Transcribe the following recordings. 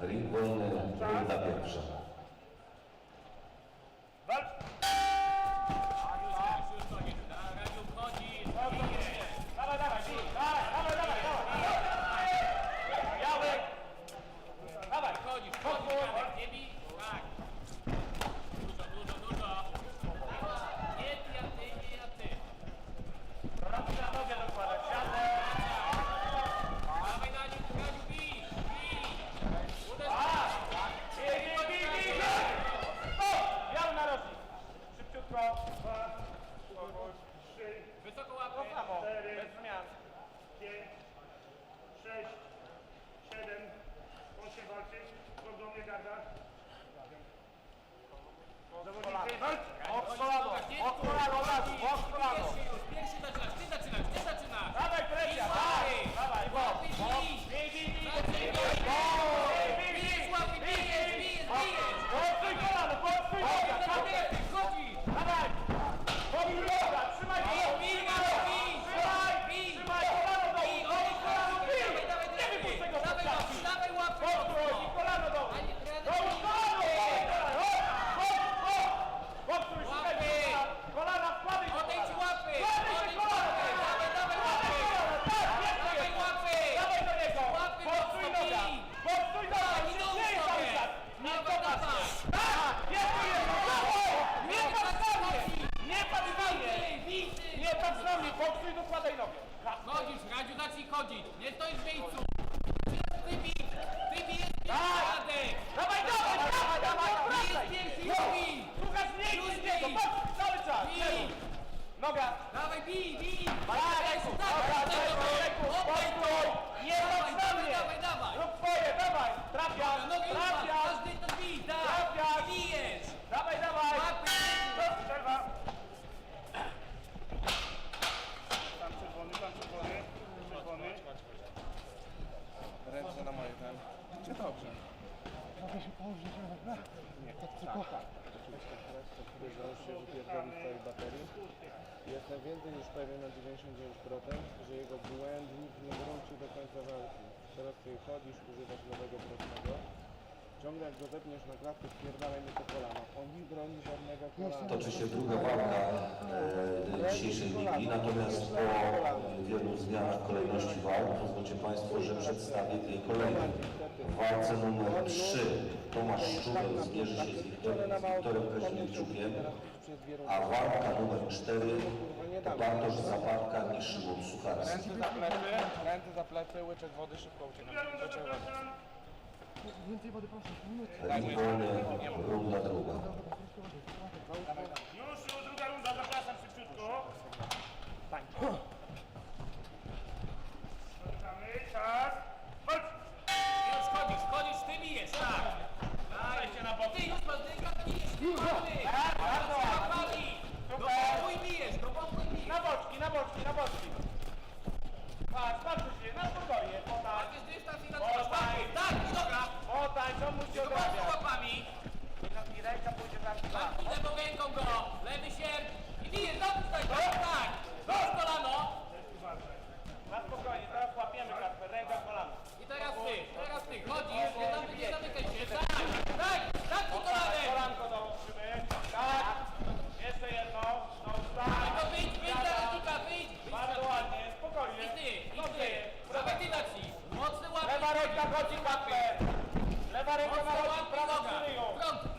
Rincon Brunda persona. chodzić. Nie stoi w miejscu. Ty bij, ty bij jest Radek. Dawaj, dawaj, dawaj, dawaj, wracaj. Bij jest pierwszy, bij. Szukasz mnie, już bij. Patrz, cały czas. Bij. Noga. Dawaj, bij, bij. Radek, Radek, Nie patrz na mnie. Dawaj, dawaj. Rób swoje, dawaj. Trafiasz, trafiasz. Każdy to bij, tak. Trafiasz. Bijesz. Dawaj, dawaj. ręce na moje ten. Czy dobrze? Mogę się położyć, dobra? Nie, tak tylko. Tak, tak. Oczywiście teraz to który zdąży się wypierdolić w całej baterii. Jest najwięcej już pewien na 99%, że jego błędnik nie wrócił do końca walki. Teraz ty chodzisz, używasz nowego prostego. Ciągle jak go na klatkę, spierdalaj mu. On nie broni żadnego kolana. Toczy się druga walka e, dzisiejszej ligi, natomiast po e, wielu zmianach kolejności walk pozwólcie Państwo, że przedstawię tej kolejnej. W walce numer 3 Tomasz Szczurek zmierzy się z Wiktorem, z a walka numer 4 to Bartosz Zaparka i Szymon Sucharski. Ręce za plecy, łyczek wody szybko ucieka. Runda druga. Już druga runda, zapraszam.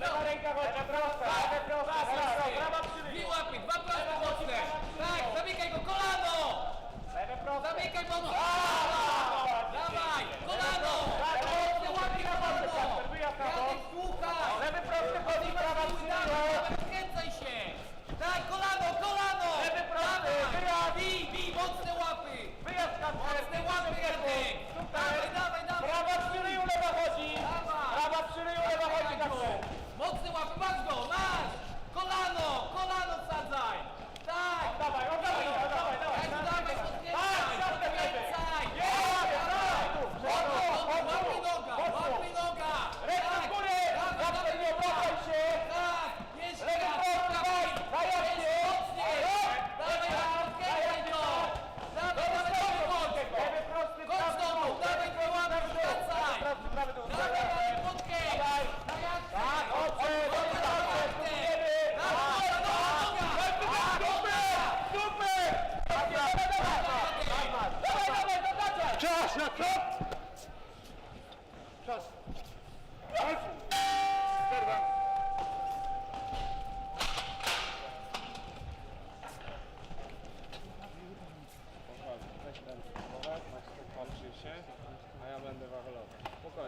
Lewa ręka walcza, prawa prawa prosta, prawa prawa przy I łapie, dwa proste mocne. Tak, zamykaj go kolano! Lewe proste. Zamykaj mocno. Tak!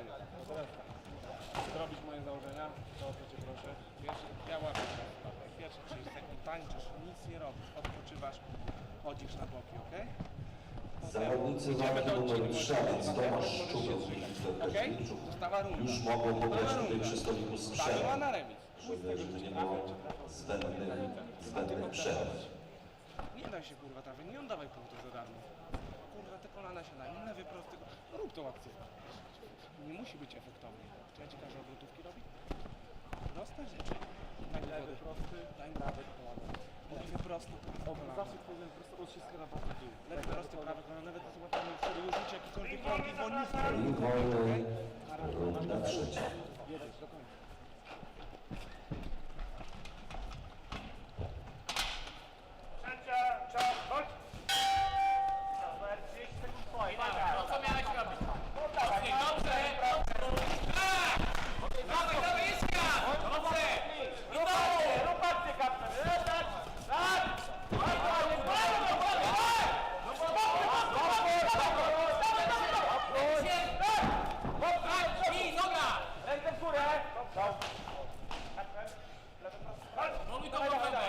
No teraz tak. Zrobisz moje założenia, to o co cię proszę. Pierwszy, ja łapię teraz stopę. Pierwsze 30 sekund tańczysz, nic nie robisz, odpoczywasz, chodzisz na boki, ok? Zawodnicy walki numer 3, a więc Tomasz Wiktor Okej? Została runda. już mogą pograć tutaj przy stoliku z przerwą, na remis. żeby, żeby nie było zbędnych, zbędnych przerw. Nie daj się kurwa trafić, nie oddawaj punktów za darmo. Kurwa te kolana się dają, lewy prosty, no rób tą akcję. Nie musi być efektownie. Czy ja ci każę obrotówki robić? Proste rzeczy. Mi lewy prosty, daj mi prawy kolano. Lewy prosty, kolano. Zawsze powiem prosto odciska na boku dół. Lewy prosty, prawy kolano, nawet złapamy w przodu, już jakikolwiek nogi, bo nic nie I wolny, runda trzecia. Jedziesz do końca. Trzecia, czas, chodź. Super, 30 sekund twoje. To co miałeś robić? Dobrze, dobrze, dobrze. Tak! Dawaj, dawaj, jest gaz! Dobrze! I dobrze! Rób akcję, kapten. Tak, tak. Tak. Tak, i noga! Rękę w górę. Moluj to głowę.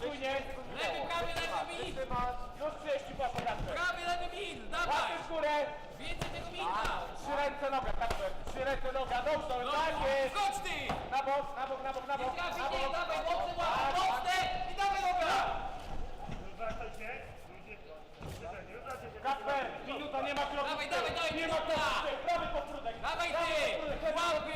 Czujnie. Lewy, prawy, lewy, mid! Już 30 po pokażę. Prawy, lewy, mid! Dawaj! Łapy w górę. Więcej tego mida! Trzy ręce noga, Kacper. Trzy ręce noga. Dobrze, No, tak jest. Skocz ty! Na bok, na bok, na bok, na bok. Na nie, bok. dawaj, mocne łapy, mocne! I dawaj! Kasper, minuta, nie ma kroku. Dawaj, dawaj, dawaj, Nie ma minuta. kroku. Prawy podbródek. Dawaj ty! Łapy!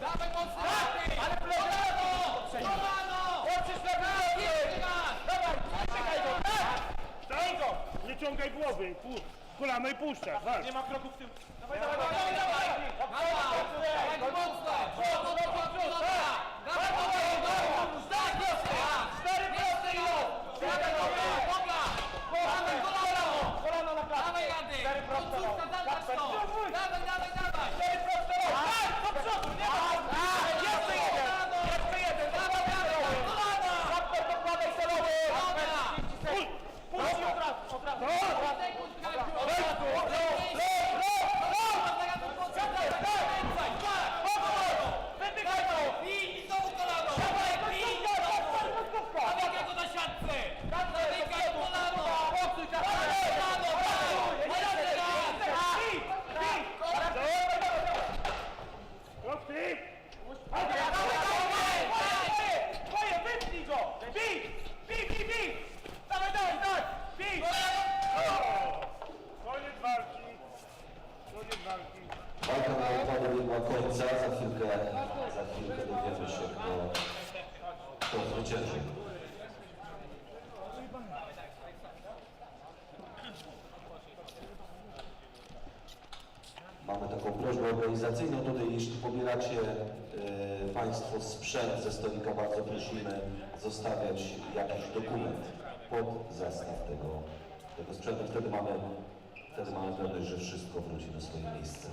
Dawaj mocne łapy! Ale kolano! Kolano! Na głowie. Jeszcze raz! Dawaj, czekaj go. Tak. Daj go. Nie ciągaj głowy. Pu- Kolano i puszczasz. Walcz. Nie ma kroku w tył. Dawaj, dawaj, Dawaj, dawaj! Dawaj! Dawaj tu mocno! Przodu, do Vamos! Za chwilkę, za chwilkę dowiemy się, kto, kto zwycięży. Mamy taką prośbę organizacyjną tutaj, jeśli pobieracie e, Państwo sprzęt ze stolika, bardzo prosimy zostawiać jakiś dokument pod zastaw tego, tego sprzętu. Wtedy mamy, wtedy mamy pewność, że wszystko wróci na swoje miejsce.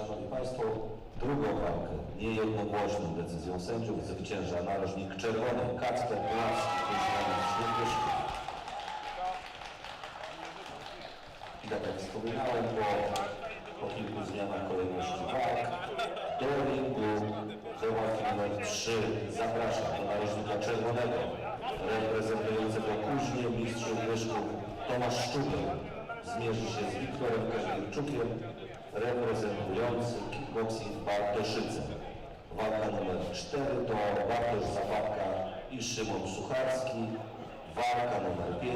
Szanowni Państwo, drugą walkę niejednogłośną decyzją sędziów zwycięża narożnik czerwony Kacper Świętoszku. I tak jak wspominałem, po, po kilku zmianach kolejności walk do ringu do walki numer 3 zapraszam do narożnika czerwonego reprezentującego później mistrzów wyszków Tomasz Szczupek. zmierzy się z Wiktorem Kazimierczukiem, reprezentujący kickboxing Bartoszyce. Walka numer 4 to Bartosz Zawadka i Szymon Sucharski. Walka numer 5